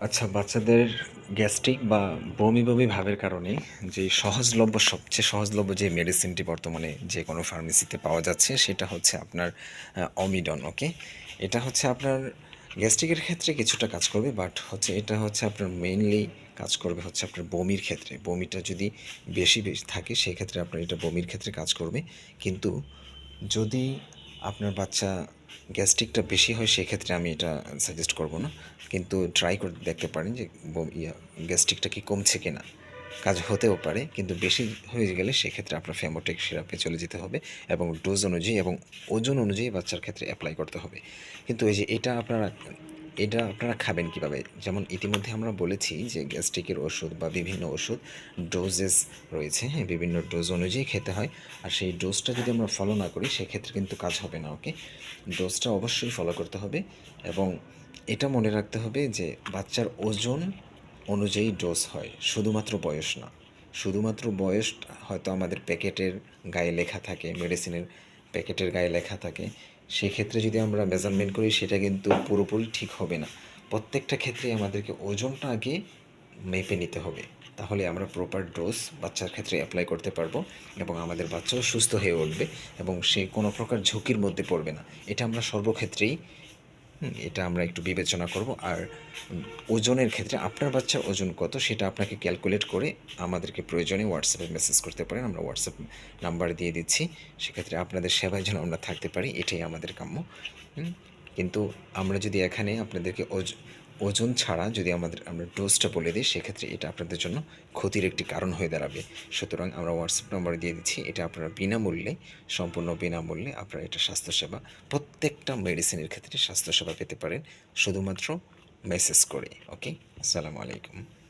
আচ্ছা বাচ্চাদের গ্যাস্ট্রিক বা বমি বমি ভাবের কারণে যে সহজলভ্য, সবচেয়ে সহজলভ্য যে মেডিসিনটি বর্তমানে যে কোনো ফার্মেসিতে পাওয়া যাচ্ছে, সেটা হচ্ছে আপনার অমিডন, ওকে? এটা হচ্ছে আপনার গ্যাস্ট্রিকের ক্ষেত্রে কিছুটা কাজ করবে, বাট হচ্ছে এটা হচ্ছে আপনার মেইনলি কাজ করবে হচ্ছে আপনার বমির ক্ষেত্রে। বমিটা যদি বেশি বেশি থাকে, সেক্ষেত্রে আপনার এটা বমির ক্ষেত্রে কাজ করবে। কিন্তু যদি আপনার বাচ্চা গ্যাস্ট্রিকটা বেশি হয়, সেক্ষেত্রে আমি এটা সাজেস্ট করব না। কিন্তু ট্রাই করে দেখতে পারেন যে ইয়া, গ্যাস্ট্রিকটা কি কমছে কি না কাজ হতেও পারে, কিন্তু বেশি হয়ে গেলে সেক্ষেত্রে আপনার ফ্যামোটেক সিরাপে চলে যেতে হবে এবং ডোজ অনুযায়ী এবং ওজন অনুযায়ী বাচ্চার ক্ষেত্রে অ্যাপ্লাই করতে হবে। কিন্তু এই যে এটা আপনারা এটা আপনারা খাবেন কীভাবে? যেমন ইতিমধ্যে আমরা বলেছি যে গ্যাস্ট্রিকের ওষুধ বা বিভিন্ন ওষুধ ডোজেস রয়েছে হ্যাঁ বিভিন্ন ডোজ অনুযায়ী খেতে হয়। আর সেই ডোজটা যদি আমরা ফলো না করি, সেক্ষেত্রে কিন্তু কাজ হবে না ওকে ডোজটা অবশ্যই ফলো করতে হবে এবং এটা মনে রাখতে হবে যে বাচ্চার ওজন অনুযায়ী ডোজ হয়, শুধুমাত্র বয়স না। শুধুমাত্র বয়স, হয়তো আমাদের প্যাকেটের গায়ে লেখা থাকে মেডিসিনের প্যাকেটের গায়ে লেখা থাকে সেক্ষেত্রে যদি আমরা মেজারমেন্ট করি, সেটা কিন্তু পুরোপুরি ঠিক হবে না। প্রত্যেকটা ক্ষেত্রে আমাদেরকে ওজনটা আগে মেপে নিতে হবে। তাহলে আমরা প্রপার ডোজ বাচ্চার ক্ষেত্রে অ্যাপ্লাই করতে পারব এবং আমাদের বাচ্চাও সুস্থ হয়ে উঠবে এবং সে কোনো প্রকার ঝুঁকির মধ্যে পড়বে না। এটা আমরা সর্বক্ষেত্রেই এটা আমরা একটু বিবেচনা করব। আর ওজনের ক্ষেত্রে আপনার বাচ্চার ওজন কত সেটা আপনাকে ক্যালকুলেট করে আমাদেরকে প্রয়োজনে হোয়াটসঅ্যাপে মেসেজ করতে পারেন। আমরা হোয়াটসঅ্যাপ নাম্বার দিয়ে দিচ্ছি। সেক্ষেত্রে আপনাদের সেবায় যেন আমরা থাকতে পারি, এটাই আমাদের কাম্য। কিন্তু আমরা যদি এখানে আপনাদেরকে ওজন ছাড়া যদি আমাদের, আমরা ডোজটা বলে দিই, সেক্ষেত্রে এটা আপনাদের জন্য ক্ষতির একটি কারণ হয়ে দাঁড়াবে। সুতরাং আমরা হোয়াটসঅ্যাপ নম্বর দিয়ে দিচ্ছি, এটা আপনারা বিনামূল্যে, সম্পূর্ণ বিনামূল্যে আপনারা এটা স্বাস্থ্যসেবা, প্রত্যেকটা মেডিসিনের ক্ষেত্রে স্বাস্থ্যসেবা পেতে পারেন, শুধুমাত্র মেসেজ করে ওকে আসসালামু আলাইকুম।